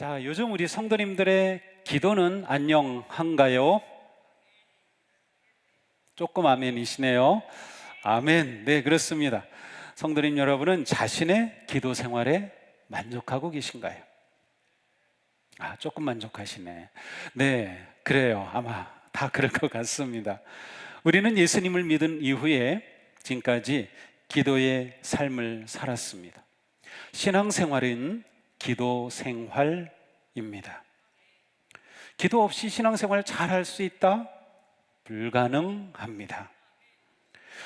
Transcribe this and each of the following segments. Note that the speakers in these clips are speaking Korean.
자, 요즘 우리 성도님들의 기도는 안녕한가요? 조금 아멘이시네요. 아멘. 네, 그렇습니다. 성도님 여러분은 자신의 기도 생활에 만족하고 계신가요? 아, 조금 만족하시네. 네, 그래요. 아마 다 그럴 것 같습니다. 우리는 예수님을 믿은 이후에 지금까지 기도의 삶을 살았습니다. 신앙생활은 기도 생활입니다. 기도 없이 신앙생활 잘 할 수 있다? 불가능합니다.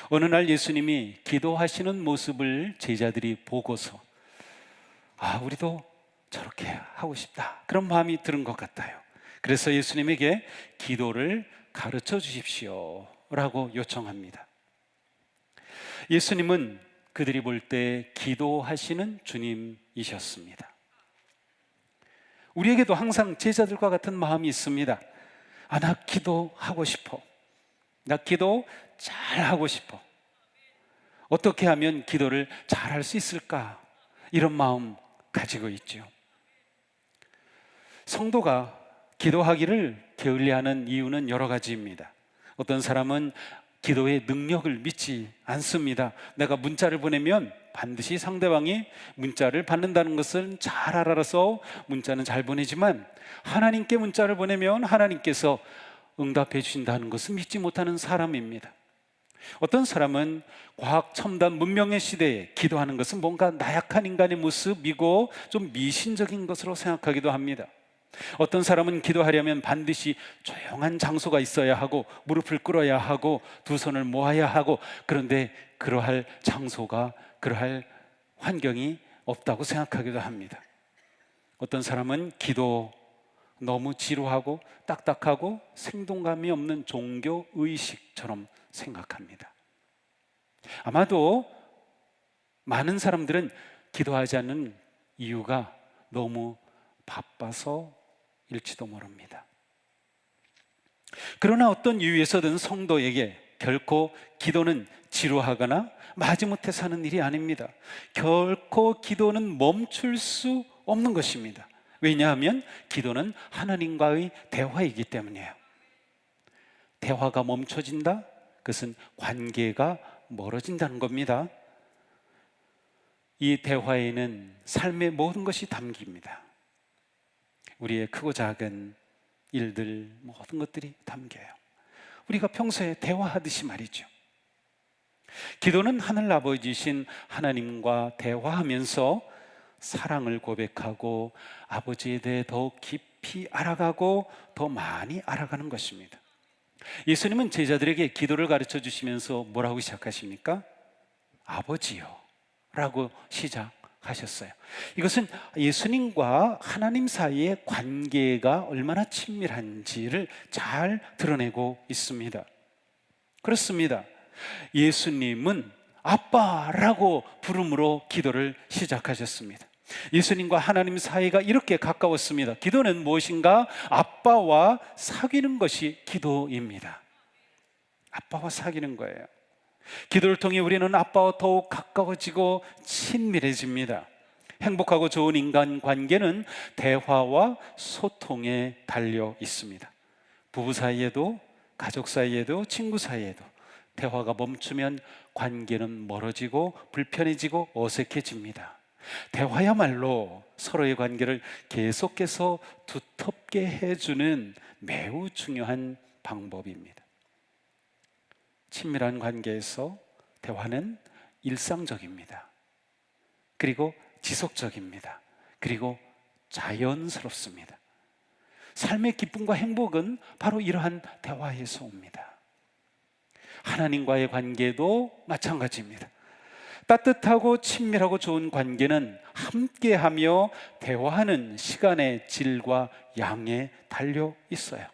어느 날 예수님이 기도하시는 모습을 제자들이 보고서 아, 우리도 저렇게 하고 싶다. 그런 마음이 드는 것 같아요. 그래서 예수님에게 기도를 가르쳐 주십시오. 라고 요청합니다. 예수님은 그들이 볼 때 기도하시는 주님이셨습니다. 우리에게도 항상 제자들과 같은 마음이 있습니다. 아, 나 기도하고 싶어. 나 기도 잘 하고 싶어. 어떻게 하면 기도를 잘 할 수 있을까? 이런 마음 가지고 있죠. 성도가 기도하기를 게을리하는 이유는 여러 가지입니다. 어떤 사람은 기도의 능력을 믿지 않습니다. 내가 문자를 보내면 반드시 상대방이 문자를 받는다는 것을 잘 알아서 문자는 잘 보내지만 하나님께 문자를 보내면 하나님께서 응답해 주신다는 것을 믿지 못하는 사람입니다. 어떤 사람은 과학 첨단 문명의 시대에 기도하는 것은 뭔가 나약한 인간의 모습이고 좀 미신적인 것으로 생각하기도 합니다. 어떤 사람은 기도하려면 반드시 조용한 장소가 있어야 하고 무릎을 꿇어야 하고 두 손을 모아야 하고 그런데 그러할 장소가 그러할 환경이 없다고 생각하기도 합니다. 어떤 사람은 기도 너무 지루하고 딱딱하고 생동감이 없는 종교 의식처럼 생각합니다. 아마도 많은 사람들은 기도하지 않는 이유가 너무 바빠서 일지도 모릅니다. 그러나 어떤 이유에서든 성도에게 결코 기도는 지루하거나 마지못해 사는 일이 아닙니다. 결코 기도는 멈출 수 없는 것입니다. 왜냐하면 기도는 하나님과의 대화이기 때문이에요. 대화가 멈춰진다? 그것은 관계가 멀어진다는 겁니다. 이 대화에는 삶의 모든 것이 담깁니다. 우리의 크고 작은 일들 모든 것들이 담겨요. 우리가 평소에 대화하듯이 말이죠. 기도는 하늘 아버지신 하나님과 대화하면서 사랑을 고백하고 아버지에 대해 더 깊이 알아가고 더 많이 알아가는 것입니다. 예수님은 제자들에게 기도를 가르쳐 주시면서 뭐라고 시작하십니까? 아버지요. 라고 시작하셨어요. 이것은 예수님과 하나님 사이의 관계가 얼마나 친밀한지를 잘 드러내고 있습니다. 그렇습니다. 예수님은 아빠라고 부름으로 기도를 시작하셨습니다. 예수님과 하나님 사이가 이렇게 가까웠습니다. 기도는 무엇인가? 아빠와 사귀는 것이 기도입니다. 아빠와 사귀는 거예요. 기도를 통해 우리는 아빠와 더욱 가까워지고 친밀해집니다. 행복하고 좋은 인간 관계는 대화와 소통에 달려 있습니다. 부부 사이에도, 가족 사이에도, 친구 사이에도 대화가 멈추면 관계는 멀어지고 불편해지고 어색해집니다. 대화야말로 서로의 관계를 계속해서 두텁게 해주는 매우 중요한 방법입니다. 친밀한 관계에서 대화는 일상적입니다. 그리고 지속적입니다. 그리고 자연스럽습니다. 삶의 기쁨과 행복은 바로 이러한 대화에서 옵니다. 하나님과의 관계도 마찬가지입니다. 따뜻하고 친밀하고 좋은 관계는 함께하며 대화하는 시간의 질과 양에 달려 있어요.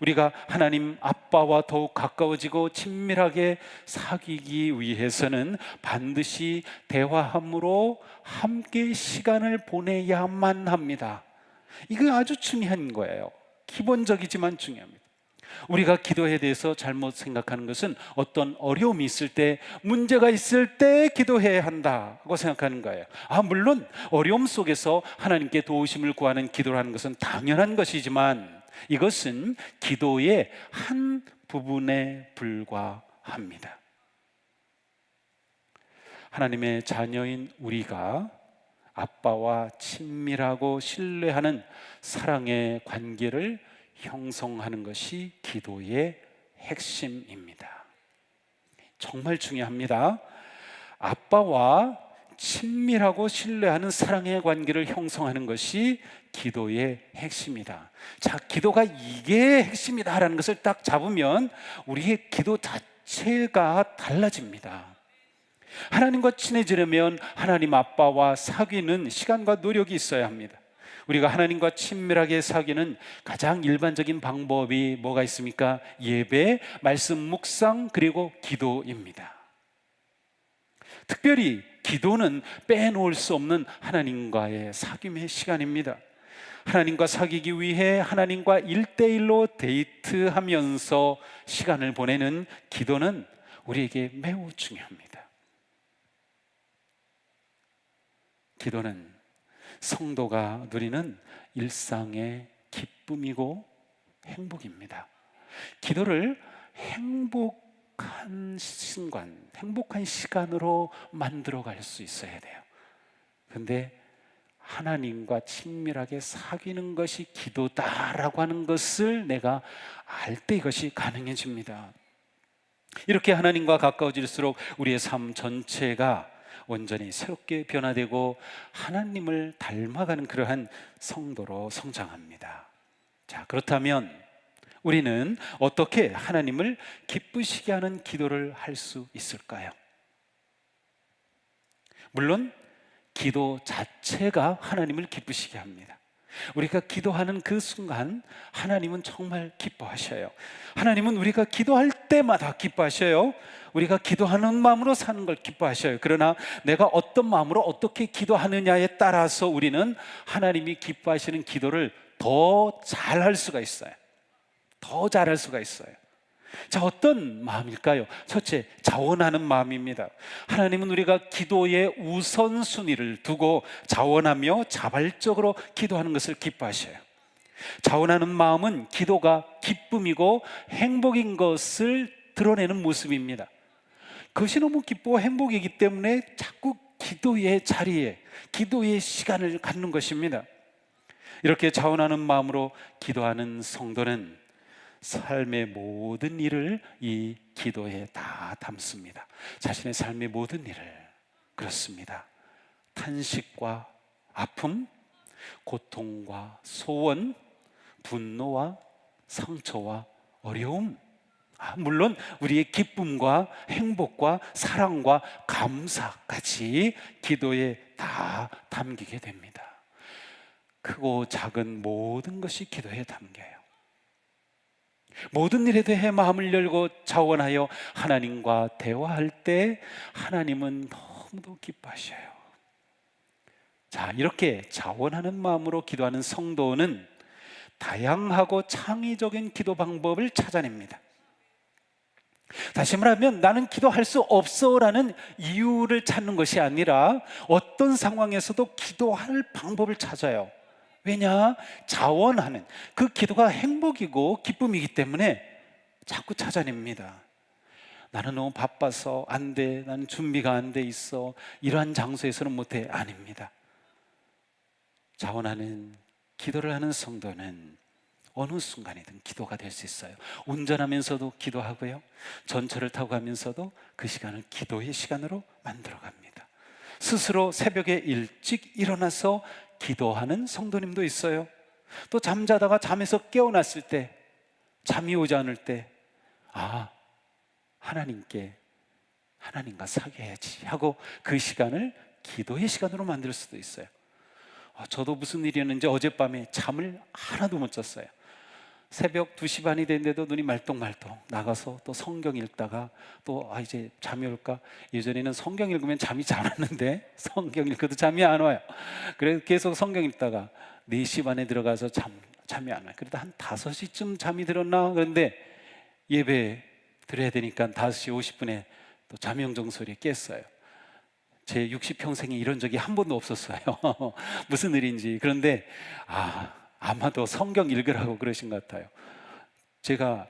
우리가 하나님 아빠와 더욱 가까워지고 친밀하게 사귀기 위해서는 반드시 대화함으로 함께 시간을 보내야만 합니다. 이거 아주 중요한 거예요. 기본적이지만 중요합니다. 우리가 기도에 대해서 잘못 생각하는 것은 어떤 어려움이 있을 때, 문제가 있을 때 기도해야 한다고 생각하는 거예요. 아, 물론 어려움 속에서 하나님께 도우심을 구하는 기도라는 것은 당연한 것이지만 이것은 기도의 한 부분에 불과합니다. 하나님의 자녀인 우리가 아빠와 친밀하고 신뢰하는 사랑의 관계를 형성하는 것이 기도의 핵심입니다. 정말 중요합니다. 아빠와 친밀하고 신뢰하는 사랑의 관계를 형성하는 것이 기도의 핵심이다. 자, 기도가 이게 핵심이다라는 것을 딱 잡으면 우리의 기도 자체가 달라집니다. 하나님과 친해지려면 하나님 아빠와 사귀는 시간과 노력이 있어야 합니다. 우리가 하나님과 친밀하게 사귀는 가장 일반적인 방법이 뭐가 있습니까? 예배, 말씀 묵상, 그리고 기도입니다. 특별히 기도는 빼놓을 수 없는 하나님과의 사귐의 시간입니다. 하나님과 사귀기 위해 하나님과 일대일로 데이트하면서 시간을 보내는 기도는 우리에게 매우 중요합니다. 기도는 성도가 누리는 일상의 기쁨이고 행복입니다. 기도를 행복한 순간, 행복한 시간으로 만들어 갈 수 있어야 돼요. 근데 하나님과 친밀하게 사귀는 것이 기도다라고 하는 것을 내가 알 때 이것이 가능해집니다. 이렇게 하나님과 가까워질수록 우리의 삶 전체가 온전히 새롭게 변화되고 하나님을 닮아가는 그러한 성도로 성장합니다. 자, 그렇다면 우리는 어떻게 하나님을 기쁘시게 하는 기도를 할 수 있을까요? 물론 기도 자체가 하나님을 기쁘시게 합니다. 우리가 기도하는 그 순간 하나님은 정말 기뻐하셔요. 하나님은 우리가 기도할 때마다 기뻐하셔요. 우리가 기도하는 마음으로 사는 걸 기뻐하셔요. 그러나 내가 어떤 마음으로 어떻게 기도하느냐에 따라서 우리는 하나님이 기뻐하시는 기도를 더 잘할 수가 있어요. 더 잘할 수가 있어요. 자, 어떤 마음일까요? 첫째, 자원하는 마음입니다. 하나님은 우리가 기도의 우선순위를 두고 자원하며 자발적으로 기도하는 것을 기뻐하셔요. 자원하는 마음은 기도가 기쁨이고 행복인 것을 드러내는 모습입니다. 그것이 너무 기쁘고 행복이기 때문에 자꾸 기도의 자리에, 기도의 시간을 갖는 것입니다. 이렇게 자원하는 마음으로 기도하는 성도는 삶의 모든 일을 이 기도에 다 담습니다. 자신의 삶의 모든 일을 그렇습니다. 탄식과 아픔, 고통과 소원, 분노와 상처와 어려움, 아, 물론 우리의 기쁨과 행복과 사랑과 감사까지 기도에 다 담기게 됩니다. 크고 작은 모든 것이 기도에 담겨요. 모든 일에 대해 마음을 열고 자원하여 하나님과 대화할 때 하나님은 너무도 기뻐하셔요. 자, 이렇게 자원하는 마음으로 기도하는 성도는 다양하고 창의적인 기도 방법을 찾아냅니다. 다시 말하면 나는 기도할 수 없어라는 이유를 찾는 것이 아니라 어떤 상황에서도 기도할 방법을 찾아요. 왜냐? 자원하는 그 기도가 행복이고 기쁨이기 때문에 자꾸 찾아냅니다. 나는 너무 바빠서 안 돼. 나는 준비가 안 돼 있어. 이러한 장소에서는 못 해. 아닙니다. 자원하는 기도를 하는 성도는 어느 순간이든 기도가 될 수 있어요. 운전하면서도 기도하고요. 전철을 타고 가면서도 그 시간을 기도의 시간으로 만들어 갑니다. 스스로 새벽에 일찍 일어나서 기도하는 성도님도 있어요. 또 잠자다가 잠에서 깨어났을 때, 잠이 오지 않을 때, 아, 하나님께, 하나님과 사귀어야지 하고 그 시간을 기도의 시간으로 만들 수도 있어요. 아, 저도 무슨 일이었는지 어젯밤에 잠을 하나도 못 잤어요. 새벽 2시 반이 됐는데도 눈이 말똥말똥 나가서 또 성경 읽다가 또 아 이제 잠이 올까? 예전에는 성경 읽으면 잠이 잘 왔는데 성경 읽어도 잠이 안 와요. 그래서 계속 성경 읽다가 4시 반에 들어가서 잠 잠이 안 와요. 그러다 한 5시쯤 잠이 들었나? 그런데 예배 드려야 되니까 5시 50분에 또 잠영정 소리에 깼어요. 제 60평생에 이런 적이 한 번도 없었어요. 무슨 일인지. 그런데 아, 아마도 성경 읽으라고 그러신 것 같아요. 제가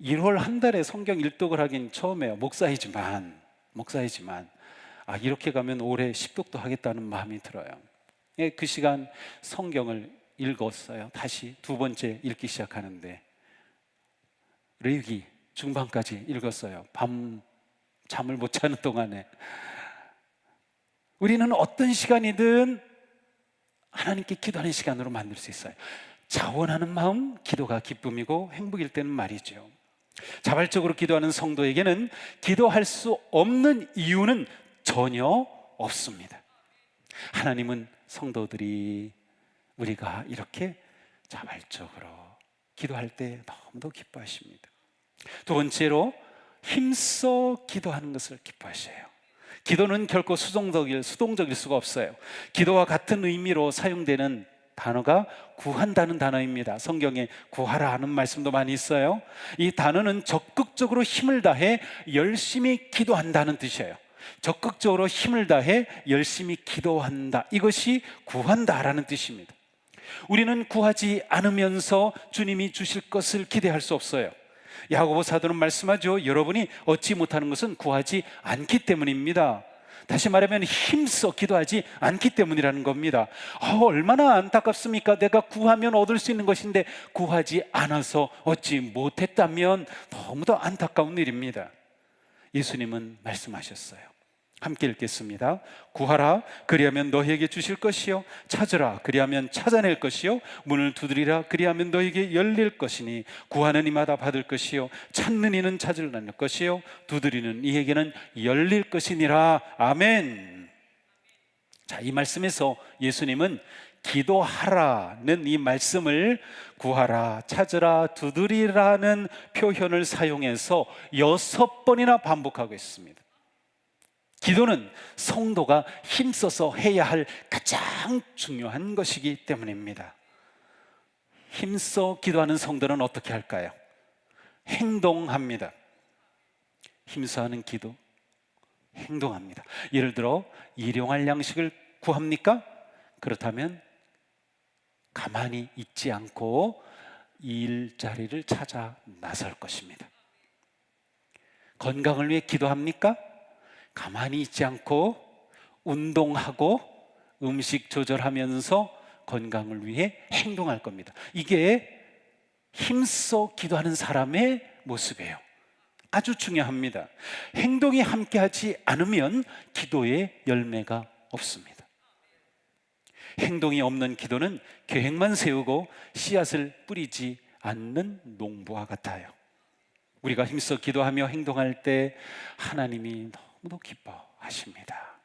1월 한 달에 성경 일독을 하긴 처음이에요. 목사이지만 목사이지만 아, 이렇게 가면 올해 10독도 하겠다는 마음이 들어요. 예, 그 시간 성경을 읽었어요. 다시 두 번째 읽기 시작하는데 레위기 중반까지 읽었어요. 밤 잠을 못 자는 동안에 우리는 어떤 시간이든 하나님께 기도하는 시간으로 만들 수 있어요. 자원하는 마음, 기도가 기쁨이고 행복일 때는 말이죠. 자발적으로 기도하는 성도에게는 기도할 수 없는 이유는 전혀 없습니다. 하나님은 성도들이 우리가 이렇게 자발적으로 기도할 때 너무도 기뻐하십니다. 두 번째로 힘써 기도하는 것을 기뻐하셔요. 기도는 결코 수동적일, 수동적일 수가 없어요. 기도와 같은 의미로 사용되는 단어가 구한다는 단어입니다. 성경에 구하라 하는 말씀도 많이 있어요. 이 단어는 적극적으로 힘을 다해 열심히 기도한다는 뜻이에요. 적극적으로 힘을 다해 열심히 기도한다. 이것이 구한다라는 뜻입니다. 우리는 구하지 않으면서 주님이 주실 것을 기대할 수 없어요. 야고보 사도는 말씀하죠. 여러분이 얻지 못하는 것은 구하지 않기 때문입니다. 다시 말하면 힘써 기도하지 않기 때문이라는 겁니다. 아, 얼마나 안타깝습니까? 내가 구하면 얻을 수 있는 것인데 구하지 않아서 얻지 못했다면 너무도 안타까운 일입니다. 예수님은 말씀하셨어요. 함께 읽겠습니다. 구하라 그리하면 너희에게 주실 것이요 찾으라 그리하면 찾아낼 것이요 문을 두드리라 그리하면 너희에게 열릴 것이니 구하는 이마다 받을 것이요 찾는 이는 찾을 것이요 두드리는 이에게는 열릴 것이니라 아멘. 자, 이 말씀에서 예수님은 기도하라는 이 말씀을 구하라, 찾으라, 두드리라는 표현을 사용해서 여섯 번이나 반복하고 있습니다. 기도는 성도가 힘써서 해야 할 가장 중요한 것이기 때문입니다. 힘써 기도하는 성도는 어떻게 할까요? 행동합니다. 힘써 하는 기도, 행동합니다. 예를 들어, 일용할 양식을 구합니까? 그렇다면 가만히 있지 않고 일자리를 찾아 나설 것입니다. 건강을 위해 기도합니까? 가만히 있지 않고 운동하고 음식 조절하면서 건강을 위해 행동할 겁니다. 이게 힘써 기도하는 사람의 모습이에요. 아주 중요합니다. 행동이 함께하지 않으면 기도의 열매가 없습니다. 행동이 없는 기도는 계획만 세우고 씨앗을 뿌리지 않는 농부와 같아요. 우리가 힘써 기도하며 행동할 때 하나님이 너무도 기뻐하십니다.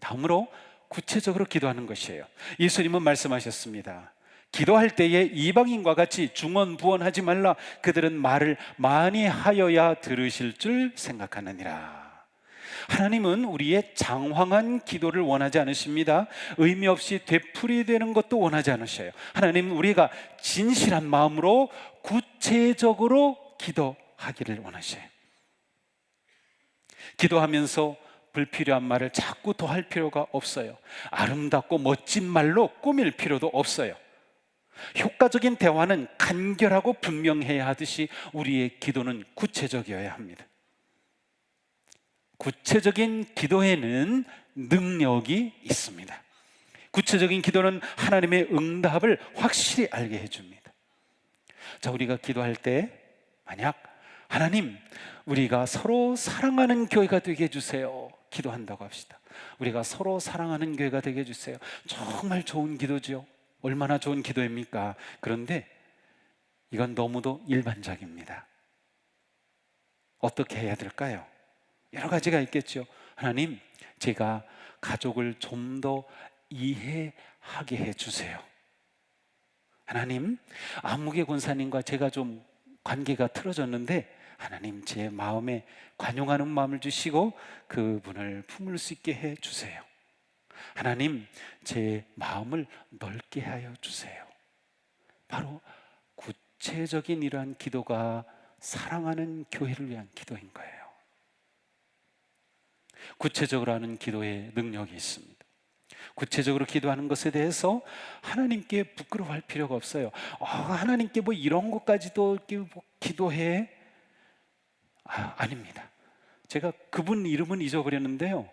다음으로 구체적으로 기도하는 것이에요. 예수님은 말씀하셨습니다. 기도할 때에 이방인과 같이 중언부언하지 말라. 그들은 말을 많이 하여야 들으실 줄 생각하느니라. 하나님은 우리의 장황한 기도를 원하지 않으십니다. 의미 없이 되풀이되는 것도 원하지 않으셔요. 하나님은 우리가 진실한 마음으로 구체적으로 기도하기를 원하셔요. 기도하면서 불필요한 말을 자꾸 더 할 필요가 없어요. 아름답고 멋진 말로 꾸밀 필요도 없어요. 효과적인 대화는 간결하고 분명해야 하듯이 우리의 기도는 구체적이어야 합니다. 구체적인 기도에는 능력이 있습니다. 구체적인 기도는 하나님의 응답을 확실히 알게 해줍니다. 자, 우리가 기도할 때 만약 하나님, 우리가 서로 사랑하는 교회가 되게 해주세요. 기도한다고 합시다. 우리가 서로 사랑하는 교회가 되게 해주세요. 정말 좋은 기도죠. 얼마나 좋은 기도입니까? 그런데 이건 너무도 일반적입니다. 어떻게 해야 될까요? 여러 가지가 있겠죠. 하나님, 제가 가족을 좀 더 이해하게 해 주세요. 하나님, 아무개 권사님과 제가 좀 관계가 틀어졌는데 하나님 제 마음에 관용하는 마음을 주시고 그분을 품을 수 있게 해 주세요. 하나님, 제 마음을 넓게 하여 주세요. 바로 구체적인 이러한 기도가 사랑하는 교회를 위한 기도인 거예요. 구체적으로 하는 기도의 능력이 있습니다. 구체적으로 기도하는 것에 대해서 하나님께 부끄러워할 필요가 없어요. 아, 하나님께 뭐 이런 것까지도 뭐 기도해? 아, 아닙니다. 제가 그분 이름은 잊어버렸는데요.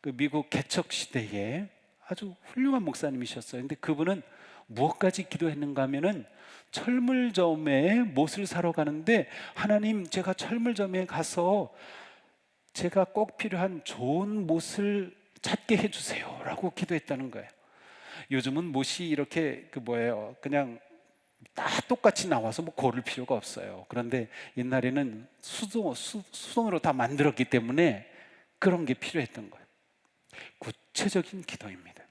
그 미국 개척 시대에 아주 훌륭한 목사님이셨어요. 근데 그분은 무엇까지 기도했는가 하면은 철물점에 못을 사러 가는데 하나님 제가 철물점에 가서 제가 꼭 필요한 좋은 못을 찾게 해주세요라고 기도했다는 거예요. 요즘은 못이 이렇게 그 뭐예요? 그냥 다 똑같이 나와서 뭐 고를 필요가 없어요. 그런데 옛날에는 수동, 수, 수동으로 다 만들었기 때문에 그런 게 필요했던 거예요. 구체적인 기도입니다.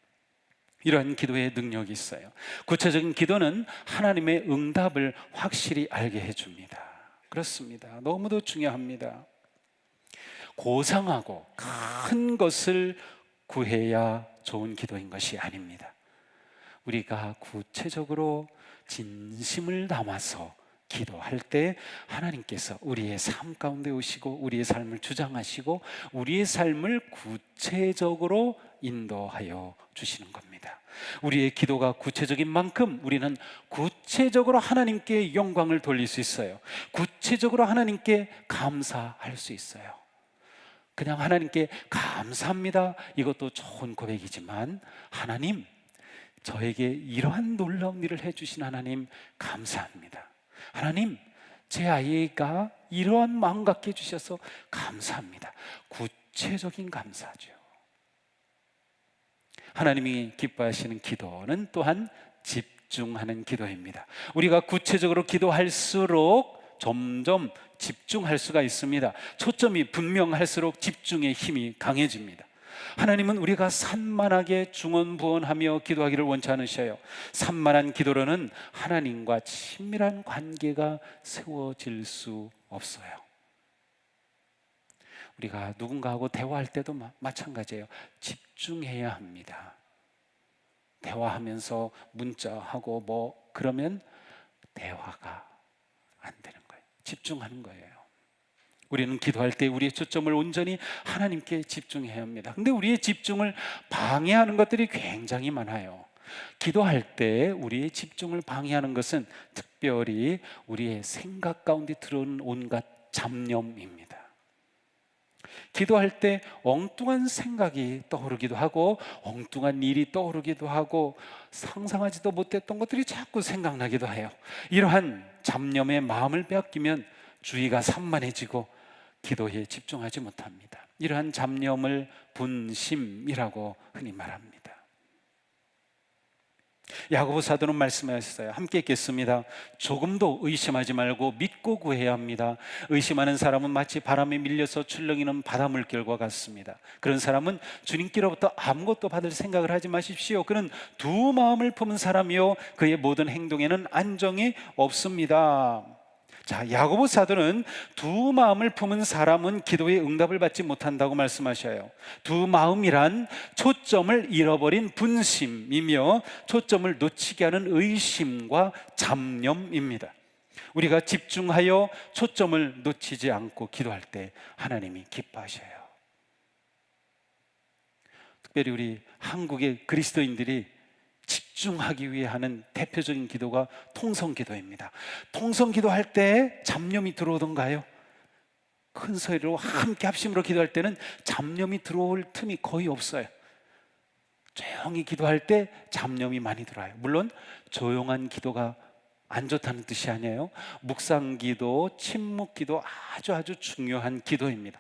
이러한 기도의 능력이 있어요. 구체적인 기도는 하나님의 응답을 확실히 알게 해줍니다. 그렇습니다. 너무도 중요합니다. 고상하고 큰 것을 구해야 좋은 기도인 것이 아닙니다. 우리가 구체적으로 진심을 담아서 기도할 때 하나님께서 우리의 삶 가운데 오시고 우리의 삶을 주장하시고 우리의 삶을 구체적으로 인도하여 주시는 겁니다. 우리의 기도가 구체적인 만큼 우리는 구체적으로 하나님께 영광을 돌릴 수 있어요. 구체적으로 하나님께 감사할 수 있어요. 그냥 하나님께 감사합니다. 이것도 좋은 고백이지만 하나님 저에게 이러한 놀라운 일을 해주신 하나님 감사합니다. 하나님 제 아이가 이러한 마음 갖게 해주셔서 감사합니다. 구체적인 감사죠. 하나님이 기뻐하시는 기도는 또한 집중하는 기도입니다. 우리가 구체적으로 기도할수록 점점 집중할 수가 있습니다. 초점이 분명할수록 집중의 힘이 강해집니다. 하나님은 우리가 산만하게 중언부언하며 기도하기를 원치 않으셔요. 산만한 기도로는 하나님과 친밀한 관계가 세워질 수 없어요. 우리가 누군가하고 대화할 때도 마찬가지예요. 집중해야 합니다. 대화하면서 문자하고 뭐 그러면 대화가 안 되는 거예요. 집중하는 거예요. 우리는 기도할 때 우리의 초점을 온전히 하나님께 집중해야 합니다. 근데 우리의 집중을 방해하는 것들이 굉장히 많아요. 기도할 때 우리의 집중을 방해하는 것은 특별히 우리의 생각 가운데 들어오는 온갖 잡념입니다. 기도할 때 엉뚱한 생각이 떠오르기도 하고 엉뚱한 일이 떠오르기도 하고 상상하지도 못했던 것들이 자꾸 생각나기도 해요. 이러한 잡념의 마음을 빼앗기면 주의가 산만해지고 기도에 집중하지 못합니다. 이러한 잡념을 분심이라고 흔히 말합니다. 야고보 사도는 말씀하셨어요. 함께 읽겠습니다. 조금도 의심하지 말고 믿고 구해야 합니다. 의심하는 사람은 마치 바람에 밀려서 출렁이는 바다 물결과 같습니다. 그런 사람은 주님께로부터 아무것도 받을 생각을 하지 마십시오. 그는 두 마음을 품은 사람이요 그의 모든 행동에는 안정이 없습니다. 자, 야고보 사도는 두 마음을 품은 사람은 기도의 응답을 받지 못한다고 말씀하셔요. 두 마음이란 초점을 잃어버린 분심이며 초점을 놓치게 하는 의심과 잡념입니다. 우리가 집중하여 초점을 놓치지 않고 기도할 때 하나님이 기뻐하셔요. 특별히 우리 한국의 그리스도인들이 집중하기 위해 하는 대표적인 기도가 통성 기도입니다. 통성 기도할 때 잡념이 들어오던가요? 큰 소리로 함께 합심으로 기도할 때는 잡념이 들어올 틈이 거의 없어요. 조용히 기도할 때 잡념이 많이 들어와요. 물론 조용한 기도가 안 좋다는 뜻이 아니에요. 묵상 기도, 침묵 기도 아주 아주 중요한 기도입니다.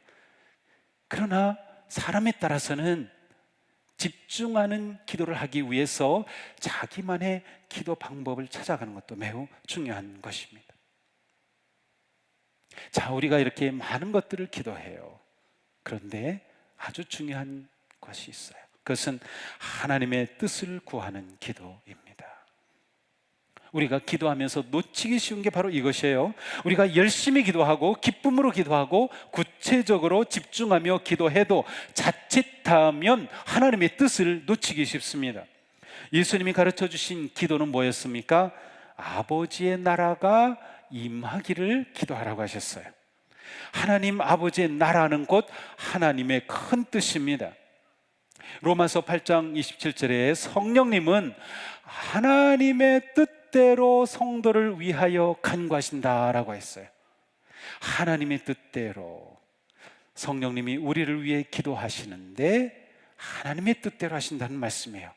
그러나 사람에 따라서는 집중하는 기도를 하기 위해서 자기만의 기도 방법을 찾아가는 것도 매우 중요한 것입니다. 자, 우리가 이렇게 많은 것들을 기도해요. 그런데 아주 중요한 것이 있어요. 그것은 하나님의 뜻을 구하는 기도입니다. 우리가 기도하면서 놓치기 쉬운 게 바로 이것이에요. 우리가 열심히 기도하고 기쁨으로 기도하고 구체적으로 집중하며 기도해도 자칫하면 하나님의 뜻을 놓치기 쉽습니다. 예수님이 가르쳐 주신 기도는 뭐였습니까? 아버지의 나라가 임하기를 기도하라고 하셨어요. 하나님 아버지의 나라는 곧 하나님의 큰 뜻입니다. 로마서 8장 27절에 성령님은 하나님의 뜻 대로 성도를 위하여 간구하신다라고 했어요. 하나님의 뜻대로 성령님이 우리를 위해 기도하시는데 하나님의 뜻대로 하신다는 말씀이에요.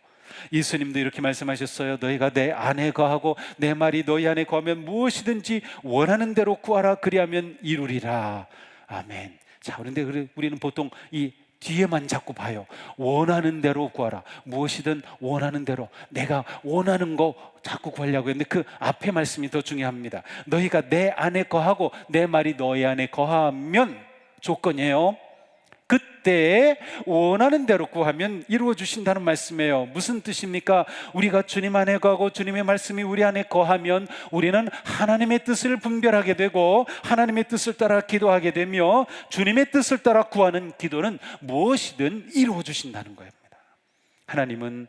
예수님도 이렇게 말씀하셨어요. 너희가 내 안에 거하고 내 말이 너희 안에 거하면 무엇이든지 원하는 대로 구하라 그리하면 이루리라. 아멘. 자, 그런데 우리는 보통 이 뒤에만 자꾸 봐요. 원하는 대로 구하라. 무엇이든 원하는 대로 내가 원하는 거 자꾸 구하려고 했는데 그 앞에 말씀이 더 중요합니다. 너희가 내 안에 거하고 내 말이 너희 안에 거하면 조건이에요. 그때 원하는 대로 구하면 이루어 주신다는 말씀이에요. 무슨 뜻입니까? 우리가 주님 안에 거하고 주님의 말씀이 우리 안에 거하면 우리는 하나님의 뜻을 분별하게 되고 하나님의 뜻을 따라 기도하게 되며 주님의 뜻을 따라 구하는 기도는 무엇이든 이루어 주신다는 겁니다. 하나님은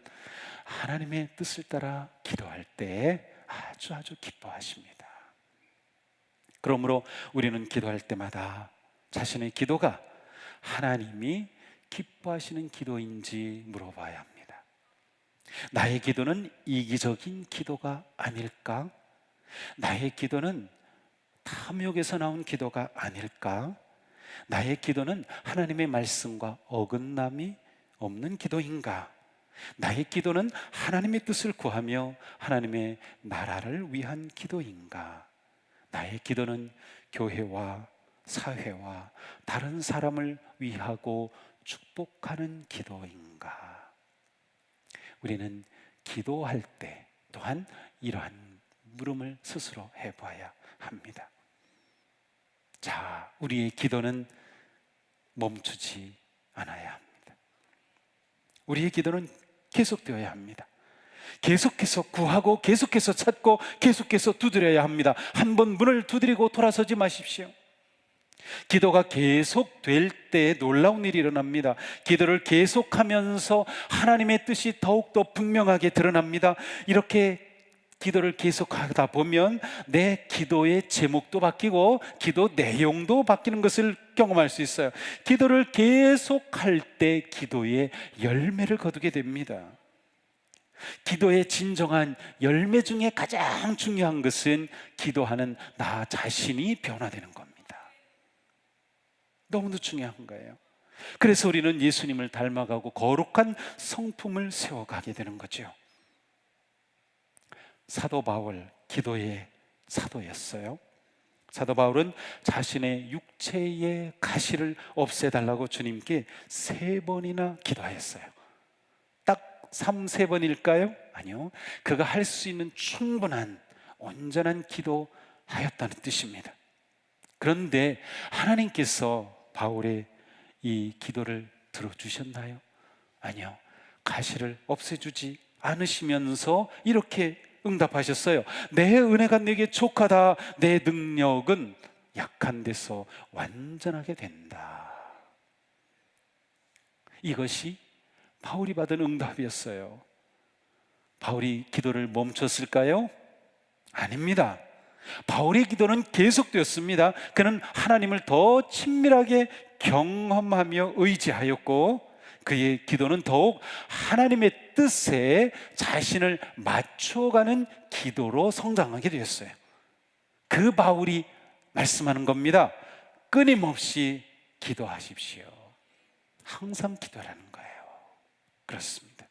하나님의 뜻을 따라 기도할 때 아주 아주 기뻐하십니다. 그러므로 우리는 기도할 때마다 자신의 기도가 하나님이 기뻐하시는 기도인지 물어봐야 합니다. 나의 기도는 이기적인 기도가 아닐까? 나의 기도는 탐욕에서 나온 기도가 아닐까? 나의 기도는 하나님의 말씀과 어긋남이 없는 기도인가? 나의 기도는 하나님의 뜻을 구하며 하나님의 나라를 위한 기도인가? 나의 기도는 교회와 사회와 다른 사람을 위하고 축복하는 기도인가? 우리는 기도할 때 또한 이러한 물음을 스스로 해봐야 합니다. 자, 우리의 기도는 멈추지 않아야 합니다. 우리의 기도는 계속되어야 합니다. 계속해서 구하고 계속해서 찾고 계속해서 두드려야 합니다. 한 번 문을 두드리고 돌아서지 마십시오. 기도가 계속 될 때 놀라운 일이 일어납니다. 기도를 계속하면서 하나님의 뜻이 더욱더 분명하게 드러납니다. 이렇게 기도를 계속하다 보면 내 기도의 제목도 바뀌고 기도 내용도 바뀌는 것을 경험할 수 있어요. 기도를 계속할 때 기도의 열매를 거두게 됩니다. 기도의 진정한 열매 중에 가장 중요한 것은 기도하는 나 자신이 변화되는 겁니다. 너무나 중요한 거예요. 그래서 우리는 예수님을 닮아가고 거룩한 성품을 세워가게 되는 거죠. 사도 바울, 기도의 사도였어요. 사도 바울은 자신의 육체의 가시를 없애달라고 주님께 세 번이나 기도하였어요. 딱 3, 세 번일까요? 아니요. 그가 할 수 있는 충분한 온전한 기도하였다는 뜻입니다. 그런데 하나님께서 바울의 이 기도를 들어주셨나요? 아니요. 가시를 없애주지 않으시면서 이렇게 응답하셨어요. 내 은혜가 내게 족하다. 내 능력은 약한 데서 완전하게 된다. 이것이 바울이 받은 응답이었어요. 바울이 기도를 멈췄을까요? 아닙니다. 바울의 기도는 계속되었습니다. 그는 하나님을 더 친밀하게 경험하며 의지하였고 그의 기도는 더욱 하나님의 뜻에 자신을 맞춰가는 기도로 성장하게 되었어요. 그 바울이 말씀하는 겁니다. 끊임없이 기도하십시오. 항상 기도라는 거예요. 그렇습니다.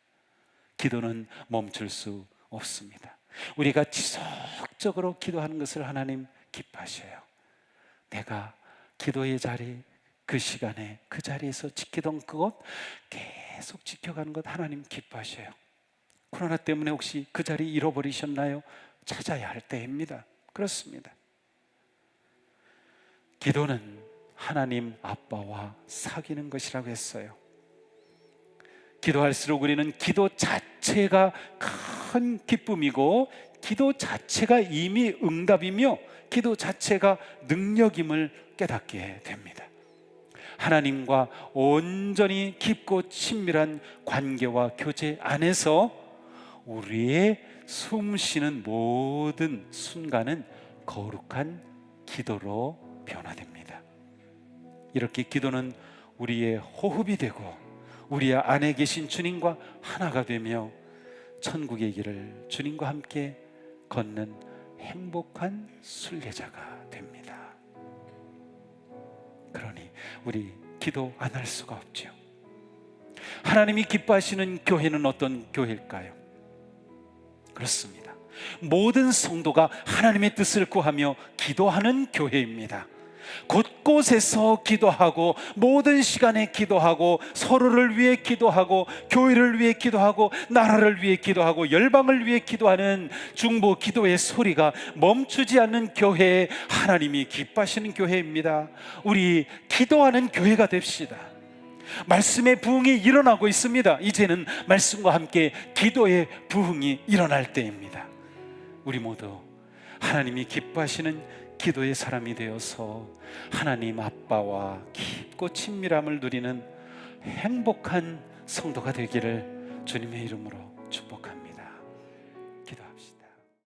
기도는 멈출 수 없습니다. 우리가 지속적으로 기도하는 것을 하나님 기뻐하셔요. 내가 기도의 자리, 그 시간에 그 자리에서 지키던 그것 계속 지켜가는 것 하나님 기뻐하셔요. 코로나 때문에 혹시 그 자리 잃어버리셨나요? 찾아야 할 때입니다. 그렇습니다. 기도는 하나님 아빠와 사귀는 것이라고 했어요. 기도할수록 우리는 기도 자체가 큰 기쁨이고 기도 자체가 이미 응답이며 기도 자체가 능력임을 깨닫게 됩니다. 하나님과 온전히 깊고 친밀한 관계와 교제 안에서 우리의 숨 쉬는 모든 순간은 거룩한 기도로 변화됩니다. 이렇게 기도는 우리의 호흡이 되고 우리 안에 계신 주님과 하나가 되며 천국의 길을 주님과 함께 걷는 행복한 순례자가 됩니다. 그러니 우리 기도 안 할 수가 없죠. 하나님이 기뻐하시는 교회는 어떤 교회일까요? 그렇습니다. 모든 성도가 하나님의 뜻을 구하며 기도하는 교회입니다. 곳곳에서 기도하고 모든 시간에 기도하고 서로를 위해 기도하고 교회를 위해 기도하고 나라를 위해 기도하고 열방을 위해 기도하는 중보 기도의 소리가 멈추지 않는 교회에 하나님이 기뻐하시는 교회입니다. 우리 기도하는 교회가 됩시다. 말씀의 부흥이 일어나고 있습니다. 이제는 말씀과 함께 기도의 부흥이 일어날 때입니다. 우리 모두 하나님이 기뻐하시는 기도의 사람이 되어서 하나님 아빠와 깊고 친밀함을 누리는 행복한 성도가 되기를 주님의 이름으로.